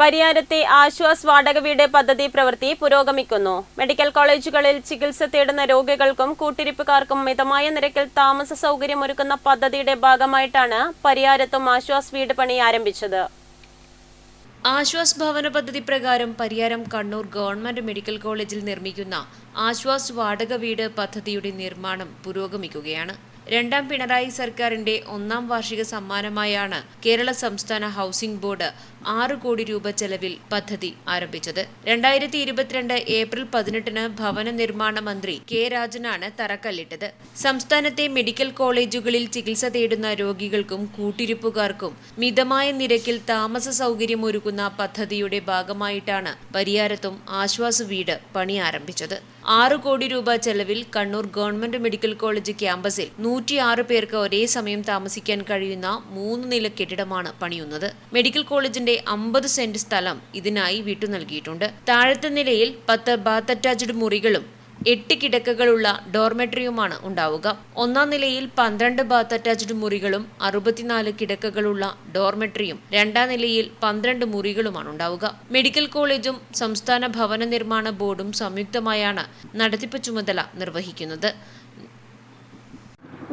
പരിയാരത്തെ ആശ്വാസ് വാടക വീട് പദ്ധതി പ്രവൃത്തി പുരോഗമിക്കുന്നു. മെഡിക്കൽ കോളേജുകളിൽ ചികിത്സ തേടുന്ന രോഗികൾക്കും കൂട്ടിരിപ്പുകാർക്കും മിതമായ നിരക്കിൽ താമസ സൗകര്യമൊരുക്കുന്ന പദ്ധതിയുടെ ഭാഗമായിട്ടാണ് പരിയാരത്തും ആശ്വാസ് വീട് പണി ആരംഭിച്ചത്. ആശ്വാസ് ഭവന പദ്ധതി പ്രകാരം പരിയാരം കണ്ണൂർ ഗവൺമെന്റ് മെഡിക്കൽ കോളേജിൽ നിർമ്മിക്കുന്ന ആശ്വാസ് വാടക വീട് പദ്ധതിയുടെ നിർമ്മാണം പുരോഗമിക്കുകയാണ്. രണ്ടാം പിണറായി സർക്കാരിന്റെ ഒന്നാം വാർഷിക സമ്മാനമായാണ് കേരള സംസ്ഥാന ഹൗസിംഗ് ബോർഡ് ആറ് കോടി രൂപ ചെലവിൽ പദ്ധതി ആരംഭിച്ചത്. രണ്ടായിരത്തി ഇരുപത്തിരണ്ട് ഏപ്രിൽ പതിനെട്ടിന് ഭവന നിർമ്മാണ മന്ത്രി കെ രാജനാണ് തറക്കല്ലിട്ടത്. സംസ്ഥാനത്തെ മെഡിക്കൽ കോളേജുകളിൽ ചികിത്സ തേടുന്ന രോഗികൾക്കും കൂട്ടിരിപ്പുകാർക്കും മിതമായ നിരക്കിൽ താമസ സൗകര്യം ഒരുക്കുന്ന പദ്ധതിയുടെ ഭാഗമായിട്ടാണ് പരിയാരത്തും ആശ്വാസ വീട് പണി ആരംഭിച്ചത്. ആറ് കോടി രൂപ ചെലവിൽ കണ്ണൂർ ഗവൺമെന്റ് മെഡിക്കൽ കോളേജ് ക്യാമ്പസിൽ നൂറ്റിയാറ് പേർക്ക് ഒരേ സമയം താമസിക്കാൻ കഴിയുന്ന മൂന്ന് നില കെട്ടിടമാണ് പണിയുന്നത്. മെഡിക്കൽ കോളേജിന്റെ അമ്പത് സെന്റ് സ്ഥലം ഇതിനായി വിട്ടു നൽകിയിട്ടുണ്ട്. താഴത്തെ നിലയിൽ പത്ത് ബാത്ത് അറ്റാച്ച്ഡ് മുറികളും എട്ട് കിടക്കകളുള്ള ഡോർമെട്രിയുമാണ് ഉണ്ടാവുക. ഒന്നാം നിലയിൽ പന്ത്രണ്ട് ബാത്ത് അറ്റാച്ച്ഡ് മുറികളും അറുപത്തിനാല് കിടക്കകളുള്ള ഡോർമെട്രിയും രണ്ടാം നിലയിൽ പന്ത്രണ്ട് മുറികളുമാണ് ഉണ്ടാവുക. മെഡിക്കൽ കോളേജും സംസ്ഥാന ഭവന നിർമ്മാണ ബോർഡും സംയുക്തമായാണ് നടത്തിപ്പ് ചുമതല നിർവഹിക്കുന്നത്.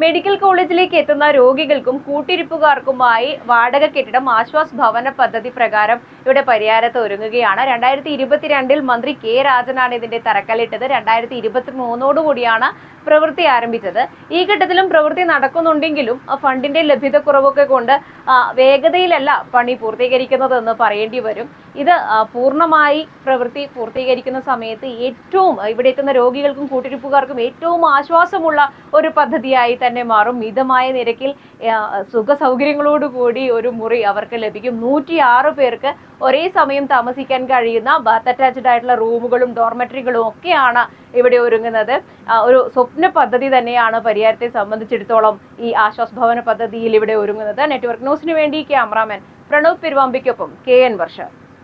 മെഡിക്കൽ കോളേജിലേക്ക് എത്തുന്ന രോഗികൾക്കും കൂട്ടിരിപ്പുകാർക്കുമായി വാടക കെട്ടിടം ആശ്വാസ് ഭവന പദ്ധതി പ്രകാരം ഇവിടെ പരിഹാരത്ത് ഒരുങ്ങുകയാണ്. രണ്ടായിരത്തി ഇരുപത്തിരണ്ടിൽ മന്ത്രി കെ രാജനാണ് ഇതിന്റെ തറക്കല്ലിട്ടത്. രണ്ടായിരത്തി ഇരുപത്തി മൂന്നോടുകൂടിയാണ് പ്രവൃത്തി ആരംഭിച്ചത്. ഈ ഘട്ടത്തിലും പ്രവൃത്തി നടക്കുന്നുണ്ടെങ്കിലും ഫണ്ടിന്റെ ലഭ്യതക്കുറവൊക്കെ കൊണ്ട് വേഗതയിലല്ല പണി പൂർത്തീകരിക്കുന്നതെന്ന് പറയേണ്ടി വരും. ഇത് പൂർണമായി പ്രവൃത്തി പൂർത്തീകരിക്കുന്ന സമയത്ത് ഏറ്റവും ഇവിടെ എത്തുന്ന രോഗികൾക്കും കൂട്ടിരിപ്പുകാർക്കും ഏറ്റവും ആശ്വാസമുള്ള ഒരു പദ്ധതിയായി തന്നെ മാറും. മിതമായ നിരക്കിൽ സുഖ ഒരു മുറി അവർക്ക് ലഭിക്കും. നൂറ്റി ആറ് പേർക്ക് ഒരേ സമയം താമസിക്കാൻ കഴിയുന്ന ബാത്ത് അറ്റാച്ച്ഡ് ആയിട്ടുള്ള റൂമുകളും ഡോർമെറ്ററികളും ഒക്കെയാണ് ഇവിടെ ഒരുങ്ങുന്നത്. ഒരു സ്വപ്ന പദ്ധതി തന്നെയാണ് പരിഹാരത്തെ സംബന്ധിച്ചിടത്തോളം ഈ ആശ്വാസ് ഭവന പദ്ധതിയിൽ ഇവിടെ ഒരുങ്ങുന്നത്. നെറ്റ്വർക്ക് ന്യൂസിന് വേണ്ടി ക്യാമറാമാൻ പ്രണവ് പെരുവാമ്പിക്കൊപ്പം കെ എൻ വർഷ.